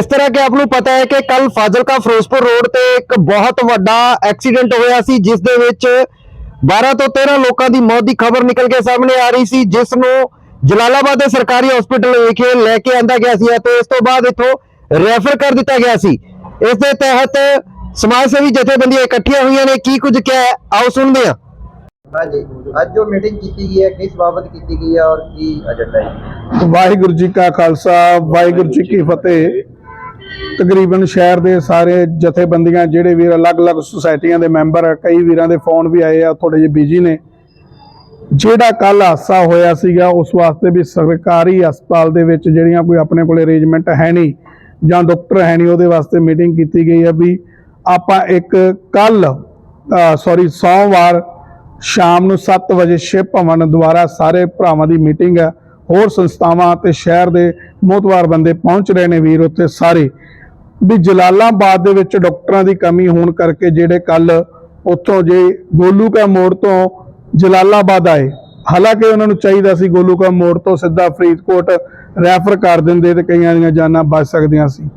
ਇਸ ਤਰ੍ਹਾਂ ਕਿ ਆਪ ਨੂੰ ਪਤਾ ਹੈ ਕਿ ਕੱਲ ਫਾਜ਼ਿਲਕਾ ਫਿਰੋਜ਼ਪੁਰ ਰੋਡ ਤੇ ਇੱਕ ਬਹੁਤ ਵੱਡਾ ਐਕਸੀਡੈਂਟ ਹੋਇਆ ਸੀ ਜਿਸ ਦੇ ਵਿੱਚ 12 ਤੋਂ 13 ਲੋਕਾਂ ਦੀ ਮੌਤ ਦੀ ਖਬਰ ਨਿਕਲ ਕੇ ਸਾਹਮਣੇ ਆ ਰਹੀ ਸੀ ਜਿਸ ਨੂੰ ਜਲਾਲਾਬਾਦ ਦੇ ਸਰਕਾਰੀ ਹਸਪੀਟਲ ਵਿਖੇ ਲੈ ਕੇ ਆਂਦਾ ਗਿਆ ਸੀ ਅਤੇ ਇਸ ਤੋਂ ਬਾਅਦ ਇੱਥੋਂ ਰੈਫਰ ਕਰ ਦਿੱਤਾ ਗਿਆ ਸੀ। ਇਸ ਦੇ ਤਹਿਤ ਸਮਾਜ ਸੇਵੀ ਜਥੇਬੰਦੀਆਂ ਇਕੱਠੀਆਂ ਹੋਈਆਂ ਨੇ ਕੀ ਕੁਝ ਕਿਹਾ ਆਓ ਸੁਣਦੇ ਹਾਂ। ਹਾਂਜੀ ਅੱਜ ਜੋ ਮੀਟਿੰਗ ਕੀਤੀ ਗਈ ਹੈ ਕਿਸ ਬਾਬਤ ਕੀਤੀ ਗਈ ਹੈ ਔਰ ਕੀ ਏਜੰਡਾ ਹੈ? ਵਾਹਿਗੁਰੂ ਜੀ ਕਾ ਖਾਲਸਾ ਵਾਹਿਗੁਰੂ ਜੀ ਕੀ ਫਤਿਹ। ਤਕਰੀਬਨ ਸ਼ਹਿਰ ਦੇ ਸਾਰੇ ਜਥੇਬੰਦੀਆਂ ਜਿਹੜੇ ਵੀਰ ਅਲੱਗ-ਅਲੱਗ ਸੁਸਾਇਟੀਆਂ ਦੇ ਮੈਂਬਰ ਆ, ਕਈ ਵੀਰਾਂ ਦੇ ਫੋਨ ਵੀ ਆਏ ਆ ਥੋੜੇ ਜਿਹੇ ਬਿਜ਼ੀ ਨੇ। ਜਿਹੜਾ ਕੱਲ ਹਾਦਸਾ ਹੋਇਆ ਸੀਗਾ, ਉਸ ਵਾਸਤੇ ਵੀ ਸਰਕਾਰੀ ਹਸਪਤਾਲ ਦੇ ਵਿੱਚ ਜਿਹੜੀਆਂ ਕੋਈ ਆਪਣੇ ਕੋਲੇ ਅਰੇਂਜਮੈਂਟ ਹੈ ਨਹੀਂ, ਜਾਂ ਡਾਕਟਰ ਹੈ ਨਹੀਂ, ਉਹਦੇ ਵਾਸਤੇ ਮੀਟਿੰਗ ਕੀਤੀ ਗਈ ਹੈ ਵੀ ਆਪਾਂ ਇੱਕ ਕੱਲ ਸੌਰੀ ਸੋਮਵਾਰ ਸ਼ਾਮ ਨੂੰ 7 ਵਜੇ ਸ਼ਿਵ ਭਵਨ ਦੁਆਰਾ ਸਾਰੇ ਭਰਾਵਾਂ ਦੀ ਮੀਟਿੰਗ ਹੈ ਹੋਰ ਸੰਸਥਾਵਾਂ ਤੇ ਸ਼ਹਿਰ ਦੇ ਮੋਤਵਾਰ ਬੰਦੇ ਪਹੁੰਚ ਰਹੇ ਨੇ ਵੀਰ ਉੱਥੇ ਸਾਰੇ। ਵੀ ਜਲਾਲਾਬਾਦ ਦੇ ਵਿੱਚ ਡਾਕਟਰਾਂ ਦੀ ਕਮੀ ਹੋਣ ਕਰਕੇ ਜਿਹੜੇ ਕੱਲ ਉੱਥੋਂ ਜੇ ਗੋਲੂ ਕਾ ਮੋੜ ਤੋਂ ਜਲਾਲਾਬਾਦ ਆਏ। ਹਾਲਾਂਕਿ ਉਹਨਾਂ ਨੂੰ ਚਾਹੀਦਾ ਸੀ ਗੋਲੂ ਕਾ ਮੋੜ ਤੋਂ ਸਿੱਧਾ ਫਰੀਦਕੋਟ ਰੈਫਰ ਕਰ ਦਿੰਦੇ ਤੇ ਕਈਆਂ ਦੀਆਂ ਜਾਨਾਂ ਬਚ ਸਕਦੀਆਂ ਸੀ।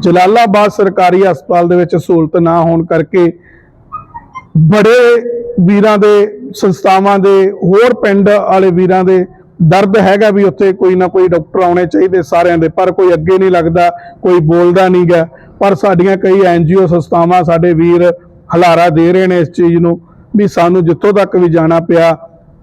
ਜਲਾਲਾਬਾਦ ਸਰਕਾਰੀ ਹਸਪਤਾਲ ਦੇ ਵਿੱਚ ਸਹੂਲਤ ਨਾ ਹੋਣ ਕਰਕੇ ਬੜੇ ਵੀਰਾਂ ਦੇ ਸੰਸਥਾਵਾਂ ਦੇ ਹੋਰ ਪਿੰਡ ਵਾਲੇ ਵੀਰਾਂ ਦੇ ਦਰਦ ਹੈਗਾ ਵੀ ਉੱਥੇ ਕੋਈ ਨਾ ਕੋਈ ਡਾਕਟਰ ਆਉਣੇ ਚਾਹੀਦੇ ਸਾਰਿਆਂ ਦੇ, ਪਰ ਕੋਈ ਅੱਗੇ ਨਹੀਂ ਲੱਗਦਾ, ਕੋਈ ਬੋਲਦਾ ਨਹੀਂਗਾ ਪਰ ਸਾਡੀਆਂ ਕਈ ਐਨਜੀਓ ਸੰਸਥਾਵਾਂ ਸਾਡੇ ਵੀਰ ਹਲਾਰਾ ਦੇ ਰਹੇ ਨੇ ਇਸ ਚੀਜ਼ ਨੂੰ, ਵੀ ਸਾਨੂੰ ਜਿੱਥੋਂ ਤੱਕ ਵੀ ਜਾਣਾ ਪਿਆ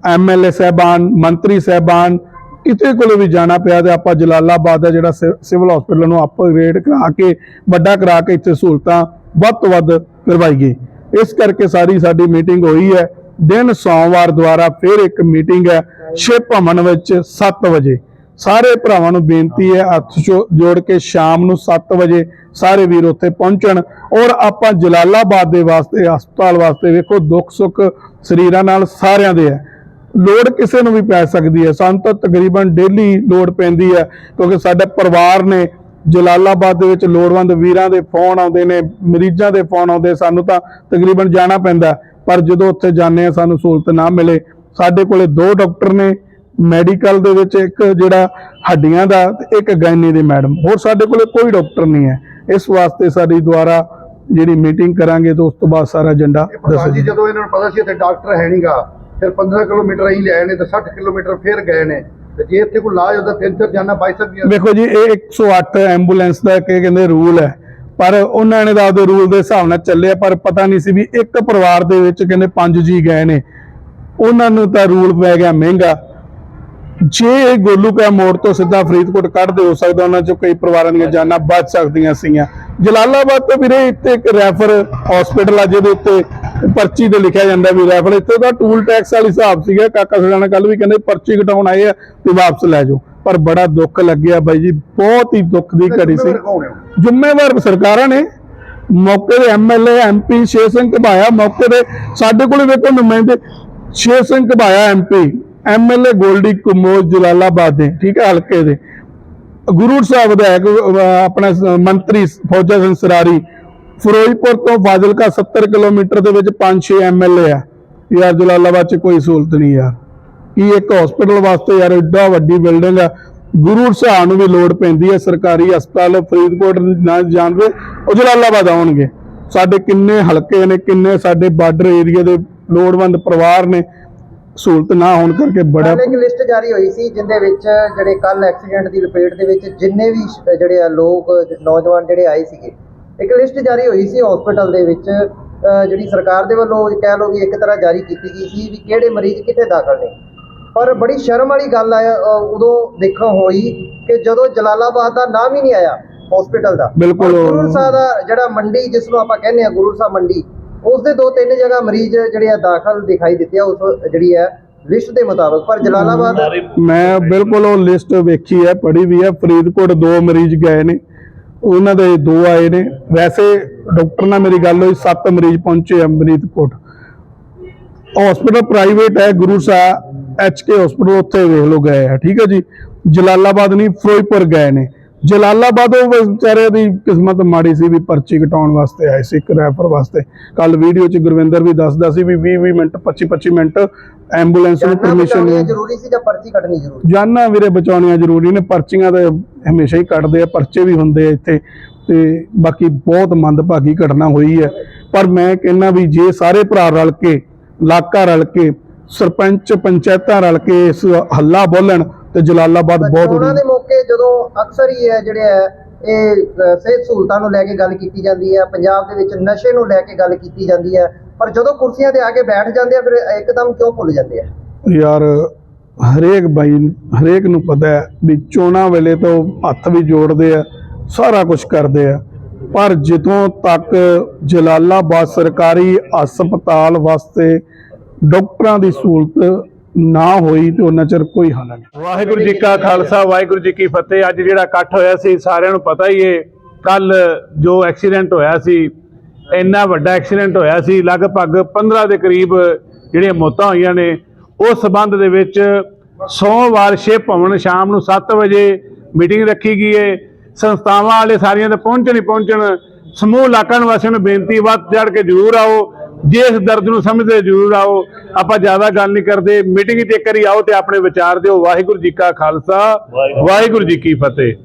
ਐਮਐਲਏ ਸਹਿਬਾਨ, ਮੰਤਰੀ ਸਹਿਬਾਨ, ਕਿਤੇ ਕੋਲੇ ਵੀ ਜਾਣਾ ਪਿਆ ਤੇ ਆਪਾਂ ਜਲਾਲਾਬਾਦ ਦਾ ਜਿਹੜਾ ਸਿ- ਸਿਵਲ ਹਸਪੀਟਲ ਨੂੰ ਅਪਗ੍ਰੇਡ ਕਰਾ ਕੇ, ਵੱਡਾ ਕਰਾ ਕੇ ਇੱਥੇ ਸਹੂਲਤਾਂ ਵੱਧ ਤੋਂ ਵੱਧ ਕਰਵਾਈਏ। ਇਸ ਕਰਕੇ ਸਾਰੀ ਸਾਡੀ ਮੀਟਿੰਗ ਹੋਈ ਹੈ। ਦਿਨ ਸੋਮਵਾਰ ਦੁਆਰਾ ਫਿਰ ਇੱਕ ਮੀਟਿੰਗ ਹੈ ਸ਼ਿਵ ਭਵਨ ਵਿੱਚ 7 ਵਜੇ। ਸਾਰੇ ਭਰਾਵਾਂ ਨੂੰ ਬੇਨਤੀ ਹੈ, ਹੱਥ ਜੋ- ਜੋੜ ਕੇ ਸ਼ਾਮ ਨੂੰ 7 ਵਜੇ ਸਾਰੇ ਵੀਰ ਉੱਥੇ ਪਹੁੰਚਣ ਔਰ ਆਪਾਂ ਜਲਾਲਾਬਾਦ ਦੇ ਵਾਸਤੇ, ਹਸਪਤਾਲ ਵਾਸਤੇ ਵੇਖੋ ਦੁੱਖ ਸੁੱਖ ਸਰੀਰਾਂ ਨਾਲ ਸਾਰਿਆਂ ਦੇ ਹੈ। ਲੋੜ ਕਿਸੇ ਨੂੰ ਵੀ ਪੈ ਸਕਦੀ ਹੈ। ਸਾਨੂੰ ਤਾਂ ਤਕਰੀਬਨ ਡੇਲੀ ਲੋੜ ਪੈਂਦੀ ਹੈ ਕਿਉਂਕਿ ਸਾਡੇ ਪਰਿਵਾਰ ਨੇ ਜਲਾਲਾਬਾਦ ਦੇ ਵਿੱਚ ਲੋੜਵੰਦ ਵੀਰਾਂ ਦੇ ਫੋਨ ਆਉਂਦੇ ਨੇ, ਮਰੀਜ਼ਾਂ ਦੇ ਫੋਨ ਆਉਂਦੇ, ਸਾਨੂੰ ਤਾਂ ਤਕਰੀਬਨ ਜਾਣਾ ਪੈਂਦਾ। ਪਰ ਜਦੋਂ ਉੱਥੇ ਜਾਂਦੇ ਆ ਸਾਨੂੰ ਸਹੂਲਤ ਨਾ ਮਿਲੇ ਸਾਡੇ ਕੋਲੇ ਦੋ ਡਾਕਟਰ ਨੇ ਮੈਡੀਕਲ ਦੇ ਵਿੱਚ ਇੱਕ ਜਿਹੜਾ ਹੱਡੀਆਂ ਦਾ ਤੇ ਇੱਕ ਗਾਇਨੀ ਦੇ ਮੈਡਮ। ਹੋਰ ਸਾਡੇ ਕੋਲੇ ਕੋਈ ਡਾਕਟਰ ਨਹੀਂ ਹੈ। ਇਸ ਵਾਸਤੇ ਸਾਡੀ ਦੁਆਰਾ ਜਿਹੜੀ ਮੀਟਿੰਗ ਕਰਾਂਗੇ ਤੇ ਉਸ ਤੋਂ ਬਾਅਦ ਸਾਰਾ ਏਜੰਡਾ ਪ੍ਰਧਾਨ ਜੀ ਜਦੋਂ ਇਹਨਾਂ ਨੂੰ ਪਤਾ ਸੀ ਇੱਥੇ ਡਾਕਟਰ ਹੈ ਨਹੀਂਗਾ ਫਿਰ 15 ਕਿਲੋਮੀਟਰ ਹੀ ਲਿਆਏ ਨੇ ਤੇ 60 ਕਿਲੋਮੀਟਰ ਫਿਰ ਗਏ ਨੇ। ਤੇ ਜੇ ਇੱਥੇ ਕੋਈ ਇਲਾਜ ਹੁੰਦਾ ਤਿੰਨ ਚਾਰ ਜਾਨਾਂ ਬਾਈ ਸਕਦੀਆਂ ਵੇਖੋ ਜੀ ਇਹ 108 ਐਂਬੂਲੈਂਸ ਦਾ ਕਿ ਕਹਿੰਦੇ ਰੂਲ ਹੈ। ਪਰ ਉਹਨਾਂ ਨੇ ਤਾਂ ਆਪਦੇ ਰੂਲ ਦੇ ਹਿਸਾਬ ਨਾਲ ਚੱਲਿਆ, ਪਰ ਪਤਾ ਨਹੀਂ ਸੀ ਵੀ ਇੱਕ ਪਰਿਵਾਰ ਦੇ ਵਿੱਚ ਕਹਿੰਦੇ ਪੰਜ ਜੀ ਗਏ ਨੇ। ਉਹਨਾਂ ਨੂੰ ਤਾਂ ਰੂਲ ਪੈ ਗਿਆ ਮਹਿੰਗਾ। ਜੇ ਇਹ ਗੋਲੂ ਕਾ ਮੋੜ ਤੋਂ ਸਿੱਧਾ ਫਰੀਦਕੋਟ ਕੱਢਦੇ ਹੋ ਸਕਦਾ ਉਹਨਾਂ ਚੋਂ ਕਈ ਪਰਿਵਾਰਾਂ ਦੀਆਂ ਜਾਨਾਂ ਬਚ ਸਕਦੀਆਂ ਸੀਗੀਆਂ। ਜਲਾਲਾਬਾਦ ਤੋਂ ਵੀਰੇ ਇੱਥੇ ਇੱਕ ਰੈਫਰ ਹਸਪੀਟਲ ਆ, ਜਿਹਦੇ ਉੱਤੇ ਪਰਚੀ ਤੇ ਲਿਖਿਆ ਜਾਂਦਾ ਵੀ ਰੈਫਰ। ਇੱਥੇ ਦਾ ਟੂਲ ਟੈਕਸ ਵਾਲੀ ਹਿਸਾਬ ਸੀਗਾ। ਕਾਕਾ ਸਜਾਣਾ ਕੱਲ ਵੀ ਕਹਿੰਦੇ ਪਰਚੀ ਕਟਾਉਣ ਆਏ ਆ ਤੇ ਵਾਪਸ ਲੈ ਜਾਓ। ਪਰ ਬੜਾ ਦੁੱਖ ਲੱਗਿਆ ਬਾਈ ਜੀ, ਬਹੁਤ ਹੀ ਦੁੱਖ ਦੀ ਘੜੀ ਸੀ। ਜ਼ਿੰਮੇਵਾਰ ਸਰਕਾਰਾਂ ਨੇ ਮੌਕੇ ਦੇ ਐਮਐਲਏ ਐਮਪੀ ਸ਼ੇਰ ਸਿੰਘ ਘਬਾਇਆ ਮੌਕੇ ਦੇ ਸਾਡੇ ਕੋਲ ਵੇਖੋ ਨੁਮਾਇੰਦੇ ਸ਼ੇਰ ਸਿੰਘ ਘਬਾਇਆ ਐਮਪੀ ਐਮਐਲਏ ਗੋਲਡੀ ਕੁਮੋਜ ਜਲਾਲਾਬਾਦ ਦੇ ਠੀਕ ਹੈ ਹਲਕੇ ਦੇ। ਗੁਰੂ ਸਾਹਿਬ ਵਿਧਾਇਕ ਇੱਕ, ਆਪਣਾ ਮੰਤਰੀ ਫੌਜਾ ਸਿੰਘ ਸਰਾਰੀ ਫਿਰੋਜ਼ਪੁਰ ਤੋਂ ਫਾਜ਼ਿਲਕਾ 70 ਕਿਲੋਮੀਟਰ ਦੇ ਵਿੱਚ 5-6 ਐਮਐਲਏ ਆ। ਯਾਰ ਜਲਾਲਾਬਾਦ 'ਚ ਕੋਈ ਸਹੂਲਤ ਨਹੀਂ ਯਾਰ। ਕੀ ਇੱਕ ਹਸਪੀਟਲ ਵਾਸਤੇ ਯਾਰ ਏਡਾ ਵੱਡੀ ਬਿਲਡਿੰਗ ਆ। ਗੁਰੂ ਸਾਹਿਬ ਨੂੰ ਵੀ ਲੋੜ ਪੈਂਦੀ ਹੈ, ਸਰਕਾਰੀ ਹਸਪਤਾਲ ਫਰੀਦਕੋਟ ਨਾ ਜਾਣਵੇ ਉਹ ਜਲਾਲਾਬਾਦ ਆਉਣਗੇ। ਸਾਡੇ ਕਿੰਨੇ ਹਲਕੇ ਨੇ, ਕਿੰਨੇ ਸਾਡੇ ਬਾਰਡਰ ਏਰੀਆ ਦੇ ਲੋੜਵੰਦ ਪਰਿਵਾਰ ਨੇ, ਸਹੂਲਤ ਨਾ ਹੋਣ ਕਰਕੇ ਬੜਾ ਇੱਕ ਲਿਸਟ ਜਾਰੀ ਹੋਈ ਸੀ, ਜਿੰਦੇ ਵਿੱਚ ਜਿਹੜੇ ਕੱਲ ਐਕਸੀਡੈਂਟ ਦੀ ਲਪੇਟ ਦੇ ਵਿੱਚ ਜਿੰਨੇ ਵੀ ਜਿਹੜੇ ਆ ਲੋਕ, ਨੌਜਵਾਨ ਜਿਹੜੇ ਆਏ ਸੀਗੇ, ਇੱਕ ਲਿਸਟ ਜਾਰੀ ਹੋਈ ਸੀ ਹਸਪੀਟਲ ਦੇ ਵਿੱਚ ਜਿਹੜੀ ਸਰਕਾਰ ਦੇ ਵੱਲੋਂ ਕਹਿ ਲੋ ਵੀ ਇੱਕ ਤਰ੍ਹਾਂ ਜਾਰੀ ਕੀਤੀ ਗਈ ਸੀ ਵੀ ਕਿਹੜੇ ਮਰੀਜ਼ ਕਿੱਥੇ ਦਾਖਲ ਨੇ। ਪਰ ਬੜੀ ਸ਼ਰਮ ਵਾਲੀ ਗੱਲ ਆ ਉਦੋਂ ਦੇਖਣ ਹੋਈ ਕਿ ਜਦੋਂ ਜਲਾਲਾਬਾਦ ਦਾ ਨਾਮ ਹੀ ਨਹੀਂ ਆਇਆ ਹਸਪੀਟਲ ਦਾ। ਬਿਲਕੁਲ। ਗੁਰੂ ਸਾਹਿਬ ਦਾ ਜਿਹੜਾ ਮੰਡੀ ਜਿਸ ਨੂੰ ਆਪਾਂ ਕਹਿੰਦੇ ਆ ਗੁਰੂ ਸਾਹਿਬ ਮੰਡੀ ਉਸ ਦੇ ਦੋ ਤਿੰਨ ਜਗ੍ਹਾ ਮਰੀਜ਼ ਜਿਹੜੇ ਆ ਦਾਖਲ ਦਿਖਾਈ ਦਿੱਤੇ ਆ ਉਸ ਜਿਹੜੀ ਹੈ ਲਿਸਟ ਦੇ ਮੁਤਾਬਕ। ਪਰ ਜਲਾਲਾਬਾਦ ਮੈਂ ਬਿਲਕੁਲ ਉਹ ਲਿਸਟ ਵੇਖੀ ਹੈ ਪੜ੍ਹੀ ਵੀ ਹੈ। ਫਰੀਦਕੋਟ ਦੋ ਮਰੀਜ਼ ਗਏ ਨੇ ਉਹਨਾਂ ਦੇ ਦੋ ਆਏ ਨੇ। ਵੈਸੇ ਡਾਕਟਰ ਨਾਲ ਮੇਰੀ ਗੱਲ ਹੋਈ ਸੱਤ ਮਰੀਜ਼ ਪਹੁੰਚੇ ਆ ਫਰੀਦਕੋਟ। ਹਸਪੀਟਲ ਪ੍ਰਾਈਵੇਟ ਹੈ ਗੁਰੂ ਸਾਹਿਬ ਐਚਕੇ ਹਸਪੀਟਲ ਉੱਥੇ ਵੇਖ ਲਓ ਗਏ ਆ ਠੀਕ ਹੈ ਜੀ। ਜਲਾਲਾਬਾਦ ਨਹੀਂ ਫਿਰੋਜ਼ਪੁਰ ਗਏ ਨੇ। ਜਲਾਲਾਬਾਦ ਉਹ ਵਿਚਾਰੇ ਦੀ ਕਿਸਮਤ ਮਾੜੀ ਸੀ ਵੀ ਪਰਚੀ ਕਟਾਉਣ ਵਾਸਤੇ ਆਏ ਸੀ ਇੱਕ ਰੈਫਰ ਵਾਸਤੇ। ਕੱਲ ਵੀਡੀਓ 'ਚ ਗੁਰਵਿੰਦਰ ਵੀ ਦੱਸਦਾ ਸੀ ਵੀ 20 20 ਮਿੰਟ 25 25 ਮਿੰਟ ਐਂਬੂਲੈਂਸ ਨੂੰ ਪਰਮਿਸ਼ਨ ਬਚਾਉਣੀਆਂ ਜ਼ਰੂਰੀ ਸੀ ਜਾਂ ਪਰਚੀ ਕੱਟਣੀ ਜ਼ਰੂਰੀ? ਜਾਨਾਂ ਵੀਰੇ ਬਚਾਉਣੀਆਂ ਜ਼ਰੂਰੀ ਨੇ ਪਰਚੀਆਂ ਤੇ ਹਮੇਸ਼ਾ ਹੀ ਕੱਟਦੇ ਆ ਪਰਚੇ ਵੀ ਹੁੰਦੇ ਆ ਇੱਥੇ। ਤੇ ਬਾਕੀ ਬਹੁਤ ਮੰਦਭਾਗੀ ਘਟਨਾ ਹੋਈ ਹੈ। ਪਰ ਮੈਂ ਕਹਿੰਦਾ ਵੀ ਜੇ ਸਾਰੇ ਭਰਾ ਰਲ ਕੇ ਇਲਾਕਾ ਰਲ ਕੇ ਸਰਪੰਚ ਪੰਚਾਇਤਾਂ ਰਲ ਕੇ ਇਸ ਹੱਲਾ ਬੋਲਣ ਤੇ ਜਲਾਲਾਬਾਦ ਬਹੁਤ ਵਧੀਆ ਦੇ ਮੌਕੇ ਜਦੋਂ ਅਕਸਰ ਹੀ ਹੈ ਜਿਹੜੇ ਹੈ ਇਹ ਸਿਹਤ ਸਹੂਲਤਾਂ ਨੂੰ ਲੈ ਕੇ ਗੱਲ ਕੀਤੀ ਜਾਂਦੀ ਹੈ ਪੰਜਾਬ ਦੇ ਵਿੱਚ ਨਸ਼ੇ ਨੂੰ ਲੈ ਕੇ ਗੱਲ ਕੀਤੀ ਜਾਂਦੀ ਹੈ ਪਰ ਜਦੋਂ ਕੁਰਸੀਆਂ ਤੇ ਆ ਕੇ ਬੈਠ ਜਾਂਦੇ ਆ ਫਿਰ ਇੱਕਦਮ ਕਿਉਂ ਭੁੱਲ ਜਾਂਦੇ ਆ? ਯਾਰ ਹਰੇਕ ਬਾਈ ਹਰੇਕ ਨੂੰ ਪਤਾ ਹੈ ਵੀ ਚੋਣਾਂ ਵੇਲੇ ਤਾਂ ਹੱਥ ਵੀ ਜੋੜਦੇ ਆ ਸਾਰਾ ਕੁਝ ਕਰਦੇ ਆ। ਪਰ ਜਦੋਂ ਤੱਕ ਜਲਾਲਾਬਾਦ ਸਰਕਾਰੀ ਹਸਪਤਾਲ ਵਾਸਤੇ ਡਾਕਟਰਾਂ ਦੀ ਸਹੂਲਤ ਨਾ ਹੋਈ ਤੇ ਉਹਨਾਂ ਚਿਰ ਕੋਈ ਹੱਲ ਨਹੀਂ। ਵਾਹਿਗੁਰੂ ਜੀ ਕਾ ਖਾਲਸਾ, ਵਾਹਿਗੁਰੂ ਜੀ ਕੀ ਫਤਿਹ। ਅੱਜ ਜਿਹੜਾ ਇਕੱਠ ਹੋਇਆ ਸੀ, ਸਾਰਿਆਂ ਨੂੰ ਪਤਾ ਹੀ ਏ ਕੱਲ ਜੋ ਐਕਸੀਡੈਂਟ ਹੋਇਆ ਸੀ, ਇੰਨਾ ਵੱਡਾ ਐਕਸੀਡੈਂਟ ਹੋਇਆ ਸੀ, ਲਗਭਗ 15 ਦੇ ਕਰੀਬ ਜਿਹੜੀਆਂ ਮੌਤਾਂ ਹੋਈਆਂ ਨੇ, ਉਸ ਸਬੰਧ ਦੇ ਵਿੱਚ ਸੋਮਵਾਰ ਸ਼ਿਵ ਭਵਨ ਸ਼ਾਮ ਨੂੰ 7 ਵਜੇ ਮੀਟਿੰਗ ਰੱਖੀ ਗਈ ਏ। ਸੰਸਥਾਵਾਂ ਵਾਲੇ ਸਾਰੀਆਂ ਤੇ ਪਹੁੰਚਣ ਹੀ ਪਹੁੰਚਣ, ਸਮੂਹ ਇਲਾਕਾ ਨਿਵਾਸੀਆਂ ਨੂੰ ਬੇਨਤੀ, ਵੱਧ ਚੜ ਕੇ ਜ਼ਰੂਰ ਆਓ। ਜੇ ਇਸ ਦਰਦ ਨੂੰ ਸਮਝਦੇ ਜ਼ਰੂਰ ਆਓ। ਆਪਾਂ ਜ਼ਿਆਦਾ ਗੱਲ ਨਹੀਂ ਕਰਦੇ। ਮੀਟਿੰਗ 'ਚ ਇੱਕ ਵਾਰੀ ਆਓ ਤੇ ਆਪਣੇ ਵਿਚਾਰ ਦਿਓ। ਵਾਹਿਗੁਰੂ ਜੀ ਕਾ ਖਾਲਸਾ। ਵਾਹਿਗੁਰੂ ਜੀ ਕੀ ਫਤਿਹ।